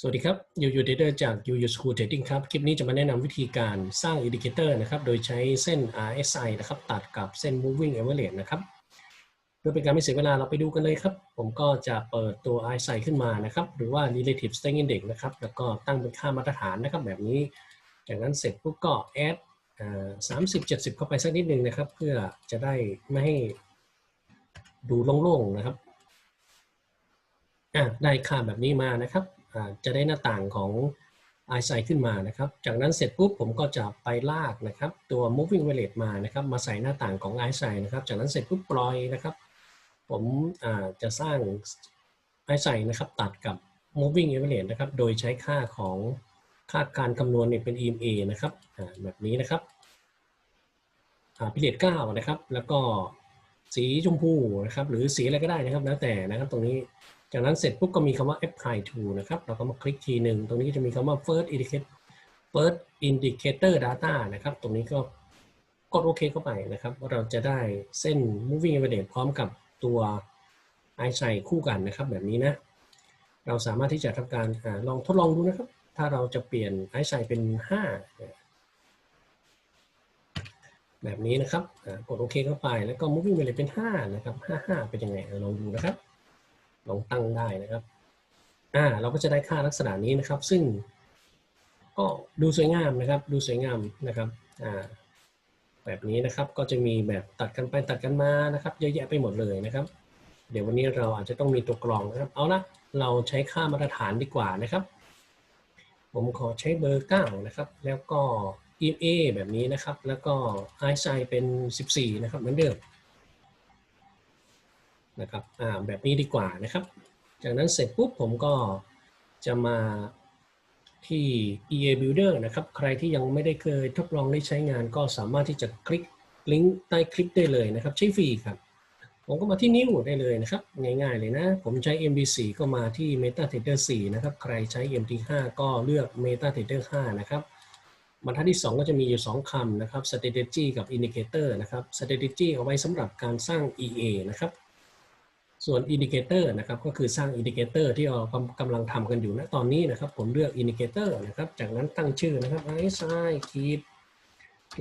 สวัสดีครับยูยูเดเตอร์จากยูยูสคูลเทรดดิ้งครับ คลิปนี้จะมาแนะนำวิธีการสร้างอินดิเคเตอร์นะครับ โดยใช้เส้น RSI นะครับ ตัดกับเส้น moving average นะครับเพื่อเป็นการไม่เสียเวลาเราไปดูกันเลยครับ ผมก็จะเปิดตัว RSI ขึ้นมานะครับ หรือว่า relative strength index นะครับ แล้วก็ตั้งเป็นค่ามาตรฐานนะครับ แบบนี้ จากนั้นเสร็จปุ๊บก็ add สามสิบเจ็ดสิบเข้าไปสักนิดนึงนะครับ เพื่อจะได้ไม่ให้ดูโล่งๆนะครับอะได้ค่าแบบนี้มานะครับ จะได้หน้าต่างของ i s i ขึ้นมานะครับ จากนั้นเสร็จปุ๊บผมก็จะไปลากนะครับ ตัว moving average มานะครับ มาใส่หน้าต่างของ i s i นะครับ จากนั้นเสร็จปุ๊บปล่อยนะครับ ผมจะสร้าง i s i นะครับตัดกับ moving average นะครับ โดยใช้ค่าของค่าการคำนวณเนี่ยเป็น EMA นะครับแบบนี้นะครับอ่าพิเรด9นะครับ แล้วก็สีชมพูนะครับ หรือสีอะไรก็ได้นะครับ แล้วแต่นะครับ ตรงนี้ จากนั้นเสร็จปุ๊บก็มีคำว่า apply to นะครับ เราก็มาคลิกทีหนึ่ง ตรงนี้จะมีคำว่า first indicator first indicator data นะครับ ตรงนี้ก็กดโอเคเข้าไปนะครับ เราจะได้เส้น moving average พร้อมกับตัว i s i คู่กันนะครับแบบนี้นะ เราสามารถที่จะทำการอลองทดลองดูนะครับ ถ้าเราจะเปลี่ยน i s i เป็น 5 แบบนี้นะครับ กดโอเคเข้าไป แล้วก็ moving average เป็น 5 นะครับ 55 เป็นยังไงลองดูนะครับ ลองตั้งได้นะครับอ่าเราก็จะได้ค่าลักษณะนี้นะครับ ซึ่งก็ดูสวยงามนะครับ ดูสวยงามนะครับอ่าแบบนี้นะครับก็จะมีแบบตัดกันไปตัดกันมานะครับเยอะแยะไปหมดเลยนะครับ เดี๋ยววันนี้เราอาจจะต้องมีตัวกรองนะครับ เอาละเราใช้ค่ามาตรฐานดีกว่านะครับ ผมขอใช้เบอร์9นะครับ แล้วก็ EMA แบบนี้นะครับ แล้วก็ RSI เป็น 14 นะครับเหมือนเดิม นะครับอ่าแบบนี้ดีกว่านะครับ จากนั้นเสร็จปุ๊บผมก็จะมาที่ EA Builder นะครับ ใครที่ยังไม่ได้เคยทดลองได้ใช้งานก็สามารถที่จะคลิกลิงก์ใต้คลิปได้เลยนะครับ ใช้ฟรีครับ ผมก็มาที่นิ้วได้เลยนะครับ ง่ายๆเลยนะ ผมใช้ MD4 ก็มาที่ MetaTrader 4 นะครับ ใครใช้ MT5 ก็เลือก MetaTrader 5 นะครับบรรทัดที่ 2 ก็จะมีอยู่ 2 คำนะครับ strategy กับ indicator นะครับ strategy เอาไว้สำหรับการสร้าง EA นะครับ ส่วน indicator นะครับก็คือสร้าง indicator ที่เรากำลังทำกันอยู่ณตอนนี้นะครับ ผมเลือก indicator นะครับ จากนั้นตั้งชื่อนะครับ RSI ขีด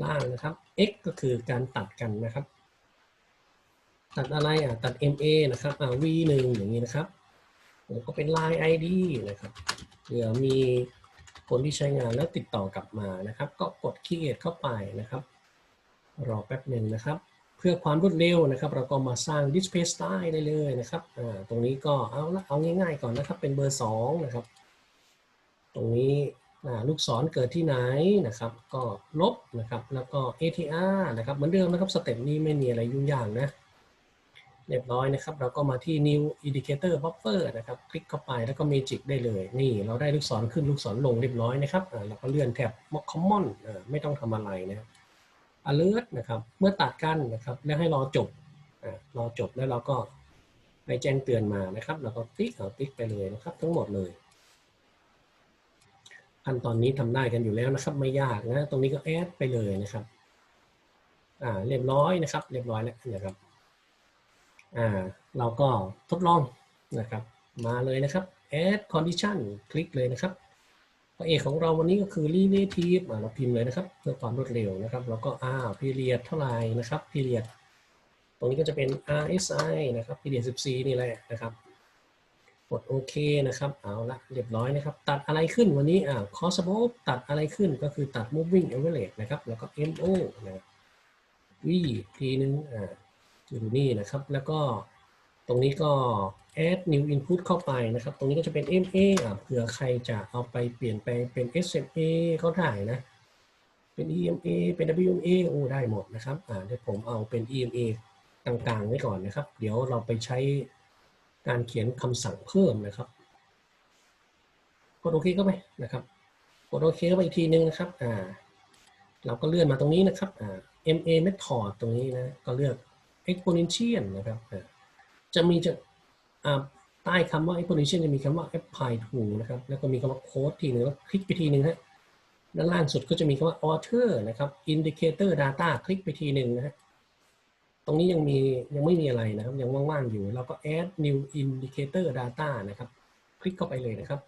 ล่างนะครับ X ก็คือการตัดกันนะครับ ตัดอะไรอะตัด MA นะครับอ่า V1 อย่างนี้นะครับผมก็เป็น line ID นะครับเผื่อมีคนที่ใช้งานแล้วติดต่อกลับมานะครับ ก็กด create เข้าไปนะครับ รอแป๊บหนึ่งนะครับ พื่อความรวดเร็วนะครับ เราก็มาสร้าง display style ได้เลยนะครับตรงนี้ก็เอาละเอาง่ายๆก่อนนะครับเป็นเบอร์2นะครับ ตรงนี้ลูกศรเกิดที่ไหนนะครับ ก็ลบนะครับแล้วก็ ATR นะครับเหมือนเดิมนะครับสเต็ปนี้ไม่มีอะไรยุ่งยากนะเรียบร้อยนะครับ เราก็มาที่ new indicator buffer นะครับ คลิกเข้าไปแล้วก็ magic ได้เลย นี่เราได้ลูกศรขึ้นลูกศรลงเรียบร้อยนะครับเราก็เลื่อนแท็บ common อ่าไม่ต้องทำอะไรนะครับ alert นะครับ เมื่อตัดกั้นนะครับ แล้วให้รอจบรอจบแล้วเราก็ให้แจ้งเตือนมานะครับ เราก็ติ๊กเอาติ๊กไปเลยนะครับ ทั้งหมดเลยขั้นตอนนี้ทำได้กันอยู่แล้วนะครับ ไม่ยากนะ ตรงนี้ก็แอดไปเลยนะครับ อ่า เรียบร้อยนะครับ เรียบร้อยแล้วนะครับ อ่า เราก็ทดลองนะครับ มาเลยนะครับ add condition คลิกเลยนะครับ ระเอกของเราวันนี้ก็คือ relative เราพิมพ์เลยนะครับ เพื่อความรวดเร็วนะครับ แล้วก็อ้าว period เท่าไหร่นะครับ period ตรงนี้ก็จะเป็น RSI นะครับ period 14 นี่แหละนะครับกดโอเคนะครับ เอาละเรียบร้อยนะครับ ตัดอะไรขึ้นวันนี้อ่า cost of ตัดอะไรขึ้นก็คือตัด moving average นะครับ แล้วก็ MO นะ V ทีนึงอ่าอยู่นี่นะครับ แล้วก็ ตรงนี้ก็ add new input เข้าไปนะครับ ตรงนี้ก็จะเป็น MA อะเผื่อใครจะเอาไปเปลี่ยนไปเป็น SMA ก็ได้นะ เป็น EMA เป็น WMA โอ้ได้หมดนะครับ อ่าเดี๋ยวผมเอาเป็น EMA กลางๆไว้ก่อนนะครับ เดี๋ยวเราไปใช้การเขียนคำสั่งเพิ่มนะครับ กดโอเคเข้าไปนะครับ กดโอเคเข้าไปอีกทีนึงนะครับ อ่า เราก็เลื่อนมาตรงนี้นะครับ อ่า MA method ตรงนี้นะ ก็เลือก exponential นะครับอ่า จะมีจะใต้คำว่า exponential จะมีคำว่า apply to นะครับ แล้วก็มีคำว่า code ทีหนึ่งแล้วคลิกไปทีหนึ่งฮะด้านล่างสุดก็จะมีคำว่า author นะครับ indicator data คลิกไปทีหนึ่งนะฮะตรงนี้ยังมียังไม่มีอะไรนะครับ ยังว่างๆอยู่เราก็ add new indicator data นะครับ คลิกเข้าไปเลยนะครับ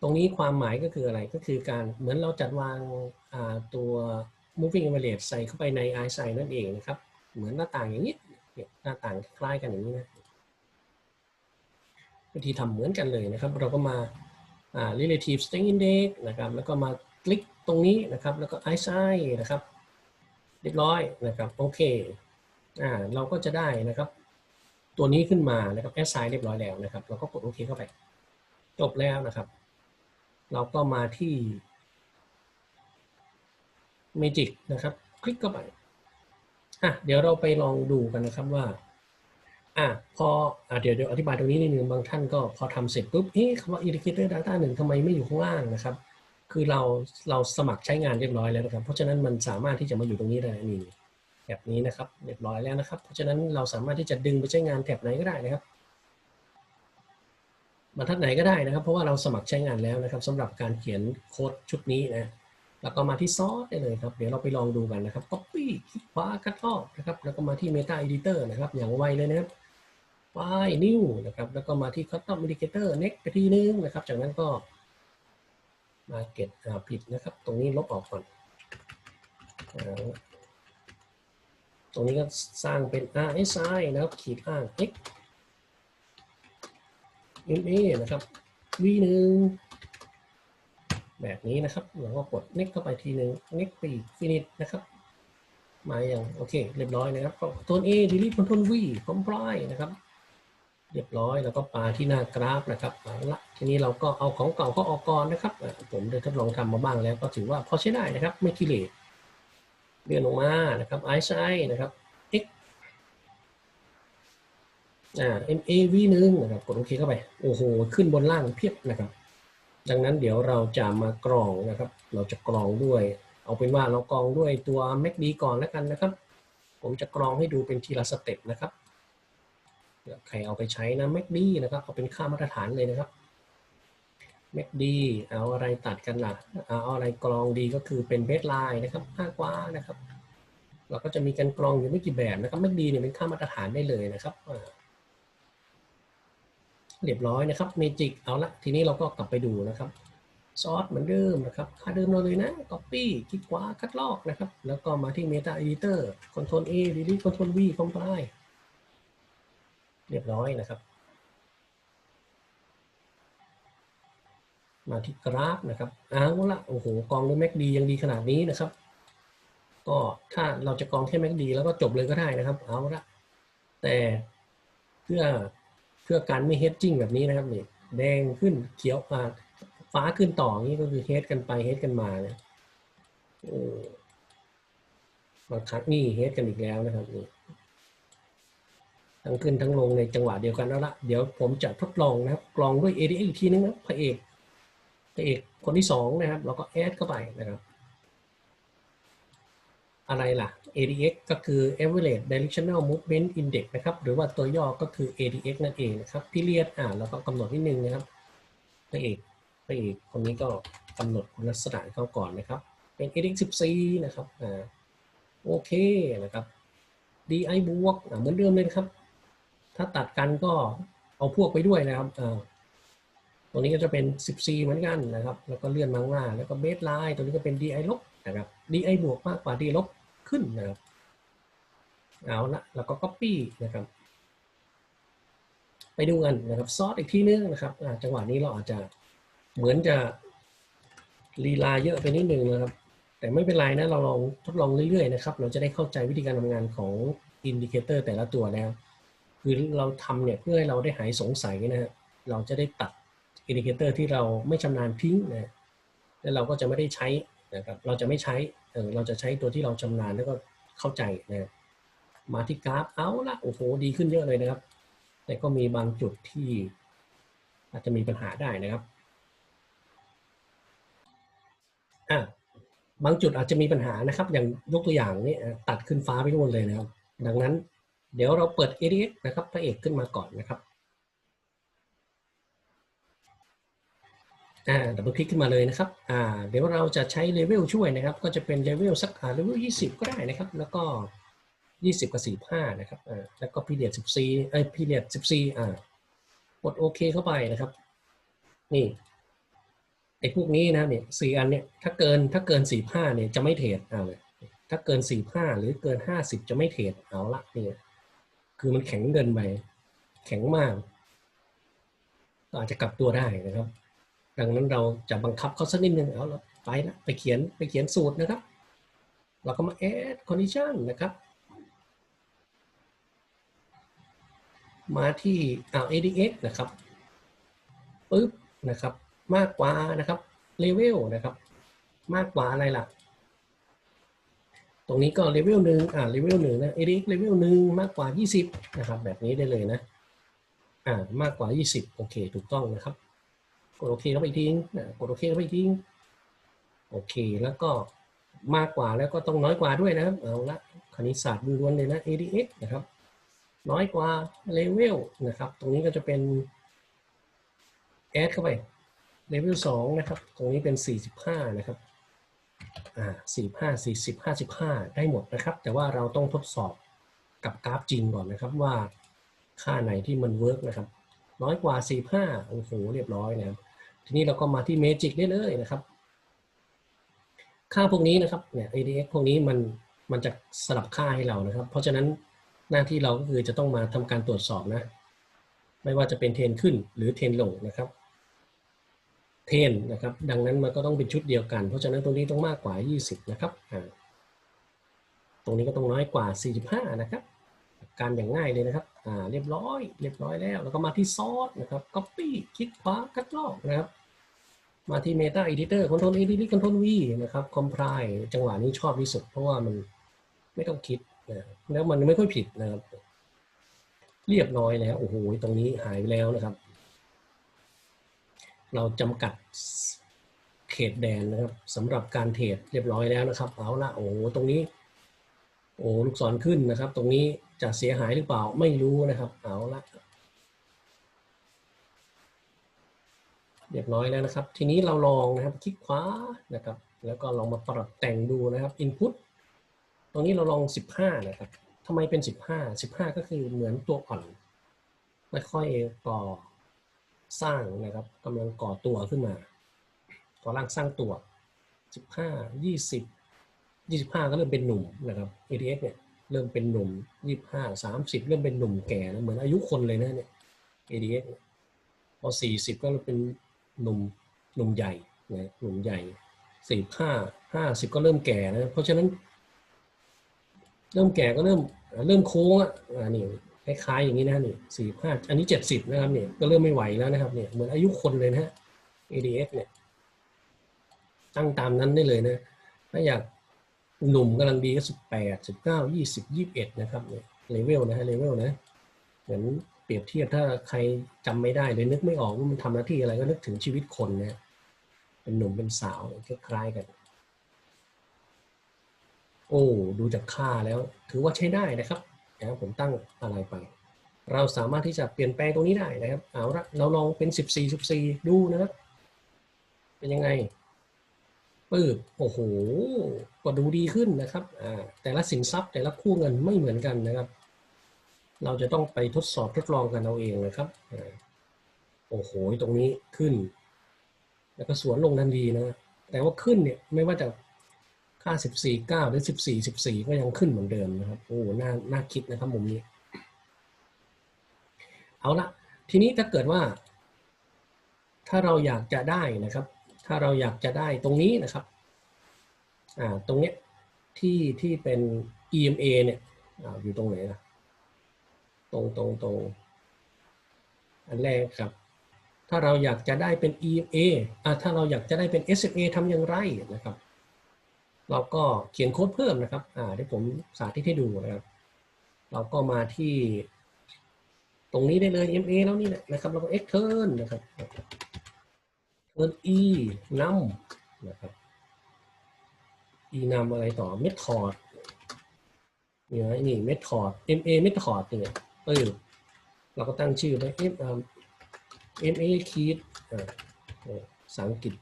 ตรงนี้ความหมายก็คืออะไรก็คือการเหมือนเราจัดวางตัว moving average ใส่เข้าไปใน i s i นั่นเองนะครับ เหมือนหน้าต่างอย่างนี้ เนี่ยหน้าต่างคล้ายกันอย่างนี้นะวิธีทำเหมือนกันเลยนะครับ เราก็มา relative strength index นะครับ แล้วก็มาคลิกตรงนี้นะครับ แล้วก็ i s i นะครับ เรียบร้อยนะครับ โอเคอ่าเราก็จะได้นะครับ ตัวนี้ขึ้นมานะครับ s i เรียบร้อยแล้วนะครับ เราก็กดโอเคเข้าไป จบแล้วนะครับ เราก็มาที่ Magic นะครับ คลิกเข้าไป อะเดี๋ยวเราไปลองดูกันนะครับว่าอะพออะเดี๋ยวเดี๋ยวอธิบายตรงนี้นิดนึงบางท่านก็พอทำเสร็จปุ๊บเอ๊ะคำว่า indicator data หนึ่งทำไมไม่อยู่ข้างล่างนะครับ คือเราเราสมัครใช้งานเรียบร้อยแล้วนะครับ เพราะฉะนั้นมันสามารถที่จะมาอยู่ตรงนี้ได้นี่แบบนี้นะครับเรียบร้อยแล้วนะครับ เพราะฉะนั้นเราสามารถที่จะดึงไปใช้งานแถบไหนก็ได้นะครับบรรทัดไหนก็ได้นะครับ เพราะว่าเราสมัครใช้งานแล้วนะครับสำหรับการเขียนโค้ดชุดนี้นะ แล้วก็มาที่ซอสได้เลยครับ เดี๋ยวเราไปลองดูกันนะครับ copy คลิกขวาคัดลอกนะครับ แล้วก็มาที่ meta editor นะครับ อย่างไวเลยนะครับ file new นะครับ แล้วก็มาที่ custom indicator next ไปทีนึงนะครับ จากนั้นก็มาเก็ตอ่าผิดนะครับ ตรงนี้ลบออกก่อน ตรงนี้ก็สร้างเป็น RSI นะครับ ขีดอ้าง x MA นะครับ V หนึ่ง แบบนี้นะครับเราก็กด next เข้าไปทีหนึ่ง next ไปอีก finish นะครับมาอย่างโอเค เรียบร้อยนะครับก็ตัว A delete control V comply นะครับ เรียบร้อยแล้วก็ปาที่หน้ากราฟนะครับเอาละทีนี้เราก็เอาของเก่าก็ออกก่อนนะครับ ผมได้ทดลองทำมาบ้างแล้วก็ถือว่าพอใช้ได้นะครับ ไม่กิเลสเลื่อนลงมานะครับไอซ์ไนะครับ x อ่า MAV หนึ่งนะครับ กดโอเคเข้าไป โอ้โห ขึ้นบนล่างเพียบนะครับ ดังนั้นเดี๋ยวเราจะมากรองนะครับ เราจะกรองด้วย เอาเป็นว่าเรากรองด้วยตัว MACD ก่อนแล้วกันนะครับ ผมจะกรองให้ดูเป็นทีละสเต็ปนะครับเผื่อใครเอาไปใช้นะ MACD นะครับเอาเป็นค่ามาตรฐานเลยนะครับ MACD เอาอะไรตัดกันล่ะเอาอะไรกรองดีก็คือเป็นเบสไลน์นะครับค่ากว้านะครับ เราก็จะมีการกรองอยู่ไม่กี่แบบนะครับ MACD เนี่ยเป็นค่ามาตรฐานได้เลยนะครับ เรียบร้อยนะครับเมจิกเอาละทีนี้เราก็กลับไปดูนะครับซอสเหมือนเดิมนะครับค่าเดิมเราเลยนะ Copy คลิกขวาคัดลอกนะครับ แล้วก็มาที่ Meta Editor Ctrl A Delete Ctrl V Compile เรียบร้อยนะครับ มาที่กราฟนะครับเอาละโอ้โหกองด้วย MACD ยังดีขนาดนี้นะครับ ก็ถ้าเราจะกองแค่ MACD แล้วก็จบเลยก็ได้นะครับ เอาละแต่เพื่อ พื่อการไม่เฮดจิ้งแบบนี้นะครับนี่แดงขึ้นเขียวอ่าฟ้าขึ้นต่อนี่ก็คือเฮดกันไปเฮดกันมาเนี่ยโอ้บางครั้งนี่เฮดกันอีกแล้วนะครับนี่ทั้งขึ้นทั้งลงในจังหวะเดียวกันแล้วละเดี๋ยวผมจะทดลองนะครับกรองด้วย ADX อีกทีนึงนะพระเอกพระเอกคนที่สองนะครับเราก็แอดเข้าไปนะครับ อะไรล่ะ ADX ก็คือ Average Directional Movement Index นะครับ หรือว่าตัวย่อก็คือ ADX นั่นเองนะครับ พี่เลียดอ่าเราก็กำหนดนิดนึงนะครับพระเอกพระเอกคนนี้ก็กำหนดคุณลักษณะเขาก่อนนะครับ เป็น ADX 14 นะครับอ่าโอเคนะครับ DI บวกอ่าเหมือนเดิมเลยนะครับ ถ้าตัดกันก็เอาพวกไปด้วยนะครับอ่าตัวนี้ก็จะเป็น 14 เหมือนกันนะครับ แล้วก็เลื่อนมาข้างหน้า แล้วก็เบสไลน์ ตัวนี้ก็เป็น DI ลบนะครับ DI บวกมากกว่า DI ลบ ขึ้นนะครับเอาละแล้วก็ Copy นะครับ ไปดูกันนะครับซอสอีกทีนึงนะครับจังหวะนี้เราอาจจะเหมือนจะลีลาเยอะไปนิดนึงนะครับ แต่ไม่เป็นไรนะเราลองทดลองเรื่อยๆนะครับ เราจะได้เข้าใจวิธีการทำงานของอินดิเคเตอร์แต่ละตัวแล้ว คือเราทำเนี่ยเพื่อให้เราได้หายสงสัยนะฮะเราจะได้ตัดอินดิเคเตอร์ที่เราไม่ชำนาญทิ้งนะแล้วเราก็จะไม่ได้ใช้นะครับ เราจะไม่ใช้ เออเราจะใช้ตัวที่เราชำนาญแล้วก็เข้าใจนะมาที่กราฟเอาละโอ้โหดีขึ้นเยอะเลยนะครับ แต่ก็มีบางจุดที่ อาจจะมีปัญหาได้นะครับอะบางจุดอาจจะมีปัญหานะครับ อย่างยกตัวอย่างนี้อ่ตัดขึ้นฟ้าไปนู่นเลยนะครับ ดังนั้น เดี๋ยวเราเปิด ADX นะครับพระเอกขึ้นมาก่อนนะครับ อ่า ดับเบิลคลิกขึ้นมาเลยนะครับอ่าเดี๋ยวเราจะใช้เลเวลช่วยนะครับ ก็จะเป็นเลเวลสักอ่าเลเวลยี่สิบก็ได้นะครับ แล้วก็ยี่สิบกับสี่ห้านะครับอ่าแล้วก็พีเรียดสิบสี่ไอยพีเรียดสิบสี่อ่ากดโอเคเข้าไปนะครับ นี่ไอ้พวกนี้นะเนี่ยสี่อันเนี่ยถ้าเกินถ้าเกินสี่ห้าเนี่ยจะไม่เทรดเอาเลยถ้าเกินสี่ห้าหรือเกินห้าสิบจะไม่เทรดเอาละเนี่ยคือมันแข็งเกินไปแข็งมากก็อาจจะกลับตัวได้นะครับ ดังนั้นเราจะบังคับเขาสักนิดนึงเอาละไปละไปเขียนไปเขียนสูตรนะครับ เราก็มา add condition นะครับ มาที่อ่า ADX นะครับปึ๊บนะครับ มากกว่านะครับ level นะครับ มากกว่าอะไรล่ะ ตรงนี้ก็ level หนึ่งอ่า level หนึ่งนะ ADX level หนึ่งมากกว่า 20 นะครับ แบบนี้ได้เลยนะ อ่ามากกว่า 20 โอเค ถูกต้องนะครับ กดโอเคเข้าไปอีกทิ้งกดโอเคเข้าไปอีกทิ้งโอเค แล้วก็มากกว่าแล้วก็ต้องน้อยกว่าด้วยนะครับ เอาละคณิตศาสตร์ล้วนเลยนะ ADX นะครับ น้อยกว่า level นะครับ ตรงนี้ก็จะเป็น add เข้าไป level 2นะครับ ตรงนี้เป็น 45 นะครับ อ่า45 40 55ได้หมดนะครับ แต่ว่าเราต้องทดสอบกับกราฟจริงก่อนนะครับว่าค่าไหนที่มันเวิร์กนะครับ น้อยกว่า 45 โอ้โห เรียบร้อยนะครับ ทีนี้เราก็มาที่ Magic ได้เลยนะครับ ค่าพวกนี้นะครับเนี่ย ADX พวกนี้มันมันจะสลับค่าให้เรานะครับ เพราะฉะนั้นหน้าที่เราก็คือจะต้องมาทำการตรวจสอบนะ ไม่ว่าจะเป็นเทนขึ้นหรือเทนลงนะครับ เทนนะครับ ดังนั้นมันก็ต้องเป็นชุดเดียวกัน เพราะฉะนั้นตรงนี้ต้องมากกว่า 20 นะครับตรงนี้ก็ต้องน้อยกว่า 45 นะครับ การอย่างง่ายเลยนะครับ อ่า เรียบร้อย เรียบร้อยแล้ว แล้วก็มาที่ซอสนะครับ copy คลิกขวาคัดลอกนะครับ มาที่ Meta Editor Control A Delete Control V นะครับ Compile จังหวะนี้ชอบที่สุด เพราะว่ามันไม่ต้องคิดนะแล้วมันไม่ค่อยผิดนะครับ เรียบร้อยแล้วโอ้โหตรงนี้หายไปแล้วนะครับ เราจำกัดเขตแดนนะครับสำหรับการเทรดเรียบร้อยแล้วนะครับเอาละโอ้โหตรงนี้ โอ้ลูกศรขึ้นนะครับ ตรงนี้จะเสียหายหรือเปล่าไม่รู้นะครับ เอาละ เรียบร้อยแล้วนะครับ ทีนี้เราลองนะครับคลิกขวานะครับ แล้วก็ลองมาปรับแต่งดูนะครับ input ตรงนี้เราลอง 15 นะครับทำไมเป็น 15 15 ก็คือเหมือนตัวอ่อนไม่ค่อยก่อสร้างนะครับกำลังก่อตัวขึ้นมาก่อร่างสร้างตัว 15 20 25 ก็เริ่มเป็นหนุ่มนะครับ ADX เนี่ยเริ่มเป็นหนุ่ม 25 30 เริ่มเป็นหนุ่มแก่นะเหมือนอายุคนเลยนะเนี่ย ADX เนี่ยพอ40 ก็เป็น นุ่มหนุ่มใหญ่นะหนุ่มใหญ่45 50ก็เริ่มแก่นะ เพราะฉะนั้น เริ่มแก่ก็เริ่มเริ่มโค้งอะนี่คล้ายๆอย่างนี้นะนี่สี่ห้าอันนี้เจ็ดสิบนะครับเนี่ยก็เริ่มไม่ไหวแล้วนะครับเนี่ยเหมือนอายุคนเลยนะฮะ ADX เนี่ย ตั้งตามนั้นได้เลยนะ ถ้าอยากหนุ่มกำลังดีก็สิบแปดสิบเก้ายี่สิบยี่สิบเอ็ดนะครับเนี่ยเลเวลนะฮะเลเวลนะเหมือน รียบเทียบถ้าใครจำไม่ได้เลยนึกไม่ออกว่ามันทำหน้าที่อะไรก็นึกถึงชีวิตคนนะเป็นหนุ่มเป็นสาวคล้ายๆกัน โอ้ดูจากค่าแล้ว ถือว่าใช้ได้นะครับนะผมตั้งอะไรไป เราสามารถที่จะเปลี่ยนแปลงตรงนี้ได้นะครับเอาละเราลองเป็น 14 14 ดูนะครับเป็นยังไงปืบโอ้โหก็ดูดีขึ้นนะครับอ่าแต่ละสินทรัพย์แต่ละคู่เงินไม่เหมือนกันนะครับ เราจะต้องไปทดสอบทดลองกันเอาเองนะครับ โอ้โห ตรงนี้ขึ้น แล้วก็สวนลงทันทีนะ แต่ว่าขึ้นเนี่ยไม่ว่าจะค่า 14 9 หรือ 14 14 ก็ยังขึ้นเหมือนเดิมนะครับ โอ้ น่า น่าคิดนะครับมุมนี้ เอาละ ทีนี้ถ้าเกิดว่า ถ้าเราอยากจะได้นะครับ ถ้าเราอยากจะได้ตรงนี้นะครับ อ่า ตรงเนี้ยที่ที่เป็น EMA เนี่ยอ่าอยู่ตรงไหนนะ ตรงตรงตรงอันแรกครับ ถ้าเราอยากจะได้เป็น EMA อ่าถ้าเราอยากจะได้เป็น SMA ทำอย่างไรนะครับ เราก็เขียนโค้ดเพิ่มนะครับ อ่าเดี๋ยวผมสาธิตให้ดูนะครับ เราก็มาที่ ตรงนี้ได้เลย MA แล้วนี่นะครับเราก็ x turn นะครับ turn e นำนะครับ e นำอะไรต่อ method เนี่ยนี่ method ma method เนี่ย เออเราก็ตั้งชื่อไป m ma คีดอ่าภาษาอังกฤษ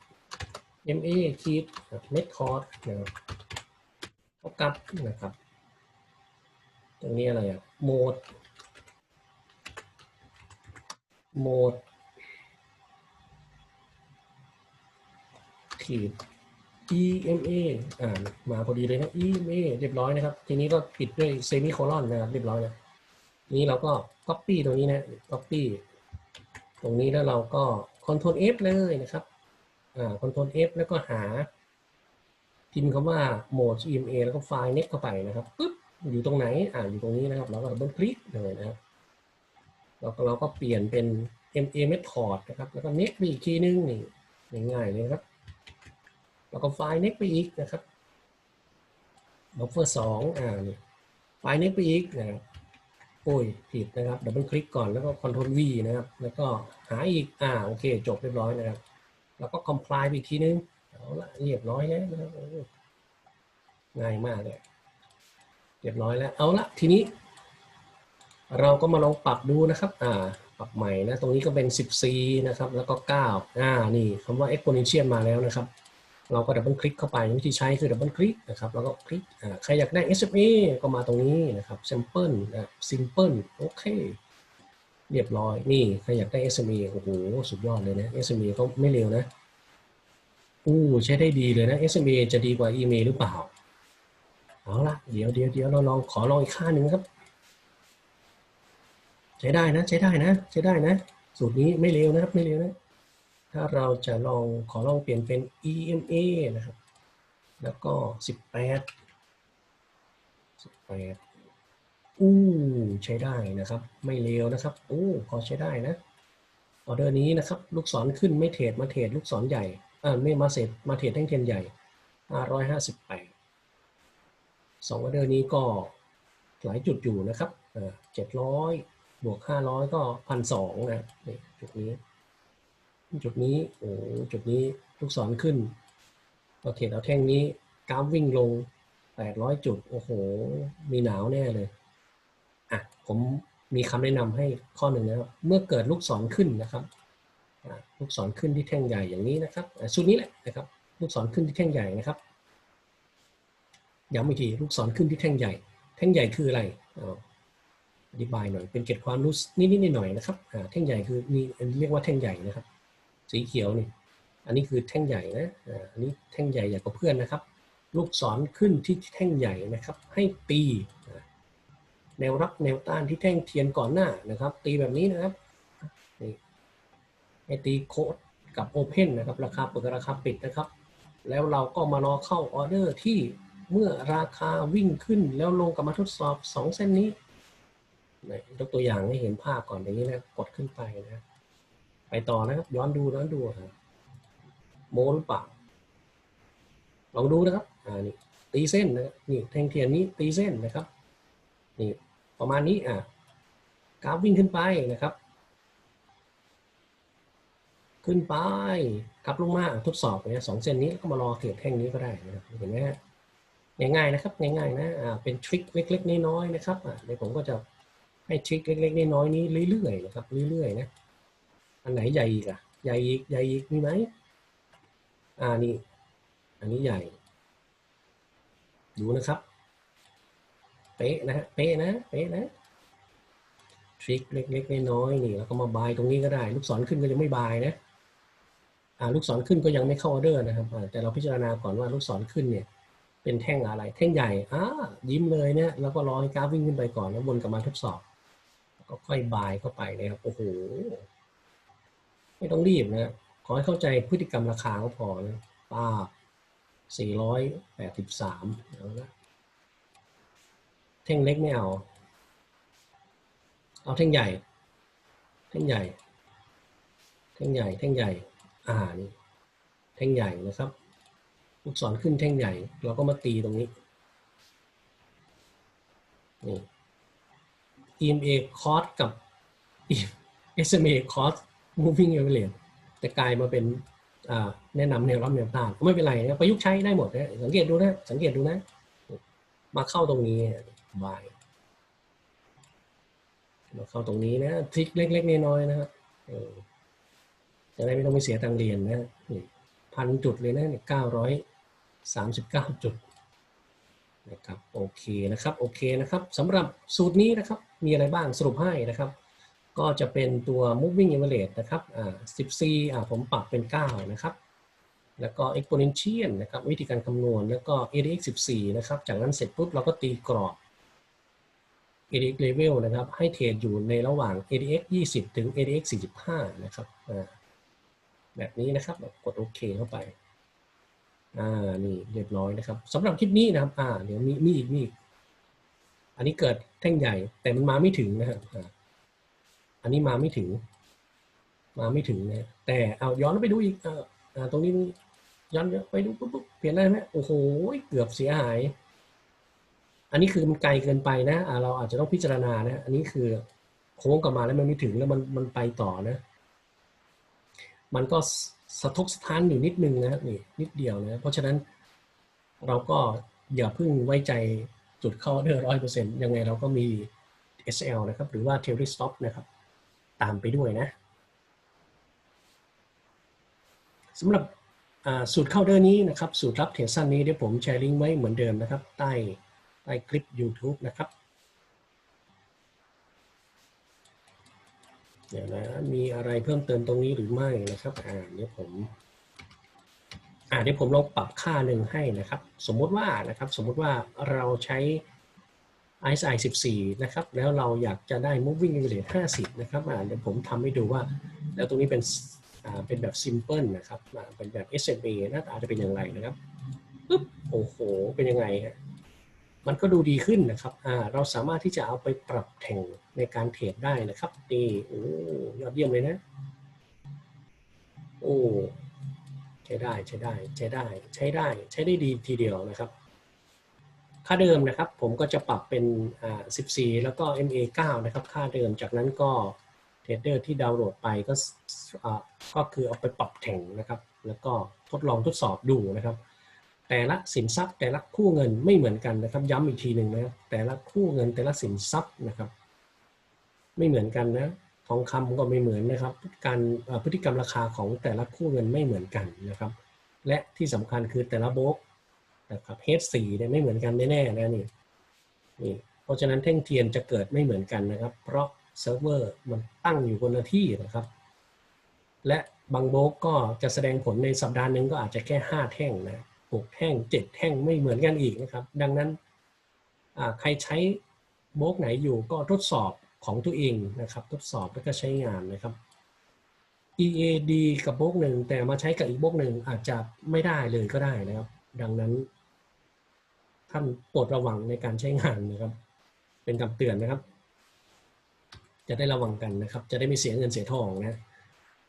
MA คีดเมทคอร์ดนะครับเท่ากับนะครับ ตรงนี้อะไรอะโหมด โหมดขีด EMA อ่ามาพอดีเลยนะ EMA เรียบร้อยนะครับ ทีนี้ก็ปิดด้วยเซมิโคลอนนะครับเรียบร้อยแล้ว นี้เราก็ copy ตรงนี้นะ copy ตรงนี้แล้วเราก็ Ctrl F เลยนะครับอ่า Ctrl F แล้วก็หา พิมพ์คำว่า mode EMA แล้วก็ไฟล์ next เข้าไปนะครับปึ๊บอยู่ตรงไหนอ่าอยู่ตรงนี้นะครับเราก็ดับเบิลคลิกเลยนะครับแล้วก็เราก็เปลี่ยนเป็น MA method นะครับแล้วก็ next ไปอีกทีนึงนี่ง่ายๆเลยครับแล้วก็ไฟล์ next ไปอีกนะครับ buffer สองอ่านี่ไฟล์ next ไปอีกนะครับ โอ้ยผิดนะครับดับเบิลคลิกก่อนแล้วก็ Ctrl V นะครับ แล้วก็หาอีกอ่าโอเค จบเรียบร้อยนะครับ แล้วก็ compile ไปอีกทีนึงเอาละเรียบร้อยแล้วนะครับง่ายมากเลยเรียบร้อยแล้วเอาละทีนี้ เราก็มาลองปรับดูนะครับอ่าปรับใหม่นะ ตรงนี้ก็เป็น 10C นะครับ แล้วก็ 9 อ่า นี่คำว่า exponential มาแล้วนะครับ เราก็ดับเบิลคลิกเข้าไปวิธีใช้คือดับเบิลคลิกนะครับแล้วก็คลิกใครอยากได้ SMA ก็มาตรงนี้นะครับ sample นะ simple โอเค เรียบร้อยนี่ใครอยากได้ SMA โอ้โหสุดยอดเลยนะ SMA ก็ไม่เร็วนะอู้ใช้ได้ดีเลยนะ SMA จะดีกว่า email หรือเปล่า เอาละเดี๋ยวเดี๋ยวเดี๋ยวเราลองขอลองอีกค่าหนึ่งครับ ใช้ได้นะ ใช้ได้นะ ใช้ได้นะ สูตรนี้ไม่เร็วนะครับไม่เร็วนะ ถ้าเราจะลองขอลองเปลี่ยนเป็น EMA นะครับ แล้วก็ 18 18อู้ใช้ได้นะครับ ไม่เร็วนะครับอู้พอใช้ได้นะออเดอร์นี้นะครับ ลูกศรขึ้นไม่เทรดมาเทรดลูกศรใหญ่อ่าไม่มาเสร็จมาเทรดแท่งเทียนใหญ่558สองออเดอร์นี้ก็หลายจุดอยู่นะครับอ่า700บวก500ก็พันสองนะนี่จุดนี้ จุดนี้โอ้จุดนี้ลูกศรขึ้นเราเทรดเอาแท่งนี้กราฟวิ่งลง 800 จุด โอ้โห มีหนาวแน่เลย อะ ผมมีคำแนะนำให้ข้อหนึ่งนะครับเมื่อเกิดลูกศรขึ้นนะครับอะลูกศรขึ้นที่แท่งใหญ่อย่างนี้นะครับอะชุดนี้แหละนะครับ ลูกศรขึ้นที่แท่งใหญ่นะครับ ย้ำอีกที ลูกศรขึ้นที่แท่งใหญ่ แท่งใหญ่คืออะไรอธิบายหน่อย เป็นเกร็ดความรู้นิดๆหน่อยๆนะครับอ่าแท่งใหญ่คือมีเรียกว่าแท่งใหญ่นะครับ สีเขียวนี่ อันนี้คือแท่งใหญ่นะอันนี้แท่งใหญ่ใหญ่กว่าเพื่อนนะครับ ลูกศรขึ้นที่แท่งใหญ่นะครับ ให้ตีแนวรับแนวต้านที่แท่งเทียนก่อนหน้านะครับ ตีแบบนี้นะครับนี่ให้ตีโค้ดกับโอเพนนะครับ ราคาเปิดกับราคาปิดนะครับ แล้วเราก็มารอเข้าออเดอร์ที่เมื่อราคาวิ่งขึ้นแล้วลงกลับมาทดสอบสองเส้นนี้ยกตัวอย่างให้เห็นภาพก่อนอย่างนี้นะกดขึ้นไปนะ ไปต่อนะครับ ย้อนดูย้อนดูครับโมหรือเปล่าลองดูนะครับอ่านี่ตีเส้นนะนี่แทงเทียนนี้ตีเส้นนะครับนี่ประมาณนี้อะกราฟวิ่งขึ้นไปนะครับ ขึ้นไปกลับลงมาทดสอบเนี่ยสองเส้นนี้แล้วก็มารอเทียบแท่งนี้ก็ได้นะครับเห็นไหมฮะง่ายๆนะครับง่ายๆนะอ่าเป็นทริคเล็กๆน้อยๆนะครับอ่าเดี๋ยวผมก็จะให้ทริคเล็กๆน้อยๆนี้เรื่อยๆนะครับเรื่อยๆนะ อันไหนใหญ่อีกอะใหญ่อีกใหญ่อีกมีไหมอ่านี่อันนี้ใหญ่ ดูนะครับ เป๊ะนะฮะเป๊ะนะเป๊ะนะทริคเล็กๆน้อยๆนี่แล้วก็มาบายตรงนี้ก็ได้ ลูกศรขึ้นก็ยังไม่บายนะอ่าลูกศรขึ้นก็ยังไม่เข้าออเดอร์นะครับแต่เราพิจารณาก่อนว่าลูกศรขึ้นเนี่ย เป็นแท่งอะไร แท่งใหญ่อ่ายิ้มเลยเนี่ยแล้วก็รอให้กราฟวิ่งขึ้นไปก่อนแล้ววนกลับมาทดสอบ ก็ค่อยบายเข้าไปนะครับโอ้โห ไม่ต้องรีบนะ ขอให้เข้าใจพฤติกรรมราคาก็พอนะป้าสี่ร้อยแปดสิบสามเอาละแท่งเล็กไม่เอา เอาแท่งใหญ่แท่งใหญ่แท่งใหญ่แท่งใหญ่ อ่านี่แท่งใหญ่นะครับลูกศรขึ้นแท่งใหญ่ เราก็มาตีตรงนี้ นี่ EMA cost กับ SMA cost moving average จะกลายมาเป็นแนะนำแนวรับแนวต้านก็ไม่เป็นไรนะประยุกต์ใช้ได้หมดนะสังเกตดูนะสังเกตดูนะ มาเข้าตรงนี้บายมาเข้าตรงนี้นะทริคเล็กๆน้อยๆนะครับจะได้ไม่ต้องไปเสียตังเรียนนะพันจุดเลยนะเนี่ยเก้าร้อยสามสิบเก้าจุดนะครับโอเคนะครับโอเคนะครับสำหรับสูตรนี้นะครับมีอะไรบ้างสรุปให้นะครับ ก็จะเป็นตัว moving average นะครับอ่า 10C อ่าผมปรับเป็น 9 นะครับ แล้วก็ exponential นะครับ วิธีการคำนวณ แล้วก็ ADX 14 นะครับ จากนั้นเสร็จปุ๊บเราก็ตีกรอบ ADX level นะครับ ให้เทรดอยู่ในระหว่าง ADX 20 ถึง ADX 45 นะครับอ่าแบบนี้นะครับแบบกดโอเคเข้าไปอ่านี่เรียบร้อยนะครับสำหรับคลิปนี้นะครับอ่าเดี๋ยวมีมีอีกมีอีกอันนี้เกิดแท่งใหญ่แต่มันมาไม่ถึงนะครับ อันนี้มาไม่ถึง มาไม่ถึงนะแต่เอาย้อนไปดูอีกเออตรงนี้ย้อนไปดูปุ๊บปุ๊บเปลี่ยนได้ไหมโอ้โหเกือบเสียหาย อันนี้คือมันไกลเกินไปนะเราอาจจะต้องพิจารณานะ อันนี้คือโค้งกลับมาแล้วมันไม่ถึงแล้วมันมันไปต่อนะ มันก็สะทกสะท้านอยู่นิดนึงนะนี่นิดเดียวนะเพราะฉะนั้นเราก็อย่าเพิ่งไว้ใจจุดเข้าเดอร์ร้อยเปอร์เซ็นต์ยังไงเราก็มี SL นะครับ หรือว่า Theory Stop นะครับ ตามไปด้วยนะสำหรับสูตรเข้าเดอร์นี้นะครับ สูตรรับเทรดสั้นนี้เดี๋ยวผมแชร์ลิงก์ไว้เหมือนเดิมนะครับ ใต้ใต้คลิป YouTube นะครับ เดี๋ยวนะ มีอะไรเพิ่มเติมตรงนี้หรือไม่นะครับอ่าเดี๋ยวผมอ่าเดี๋ยวผมลองปรับค่าหนึ่งให้นะครับ สมมุติว่านะครับ สมมุติว่าเราใช้ ISI 14 นะครับ แล้วเราอยากจะได้ moving average 50 นะครับอ่าเดี๋ยวผมทำให้ดูว่า แล้วตรงนี้เป็นอ่าเป็นแบบ simple นะครับอ่าเป็นแบบ SMA หน้าตาจะเป็นอย่างไรนะครับปึ๊บโอ้โห เป็นยังไงฮะมันก็ดูดีขึ้นนะครับอ่าเราสามารถที่จะเอาไปปรับแต่งในการเทรดได้นะครับนี่โอ้ยอดเยี่ยมเลยนะ โอ้ใช้ได้ใช้ได้ใช้ได้ ใช้ได้ใช้ได้ดีทีเดียวนะครับ ค่าเดิมนะครับ ผมก็จะปรับเป็น 14 แล้วก็ MA 9 นะครับ ค่าเดิมจากนั้นก็เทรดเดอร์ที่ดาวน์โหลดไปก็ก็คือเอาไปปรับแต่งนะครับ แล้วก็ทดลองทดสอบดูนะครับ แต่ละสินทรัพย์ แต่ละคู่เงินไม่เหมือนกันนะครับ ย้ำอีกทีหนึ่งนะแต่ละคู่เงินแต่ละสินทรัพย์นะครับ ไม่เหมือนกันนะทองคำก็ไม่เหมือนนะครับ การพฤติกรรมราคาของแต่ละคู่เงินไม่เหมือนกันนะครับ และที่สำคัญคือแต่ละโบล กนะครับเฮดสีเนี่ยไม่เหมือนกันแน่ๆนะนี่นี่ เพราะฉะนั้นแท่งเทียนจะเกิดไม่เหมือนกันนะครับ เพราะเซิร์ฟเวอร์มันตั้งอยู่คนละที่นะครับ และบางโบกก็จะแสดงผลในสัปดาห์หนึ่งก็อาจจะแค่ห้าแท่งนะหกแท่งเจ็ดแท่งไม่เหมือนกันอีกนะครับ ดังนั้นใครใช้โบกไหนอยู่ก็ทดสอบของตัวเองนะครับ ทดสอบแล้วก็ใช้งานนะครับ EAD กับโบกหนึ่งแต่มาใช้กับอีกโบกหนึ่งอาจจะไม่ได้เลยก็ได้นะครับ ดังนั้น ท่านโปรดระวังในการใช้งานนะครับ เป็นคำเตือนนะครับ จะได้ระวังกันนะครับ จะได้ไม่เสียเงินเสียทองนะ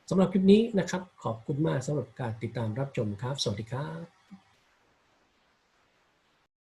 สำหรับคลิปนี้นะครับ ขอบคุณมากสำหรับการติดตามรับชมครับ สวัสดีครับ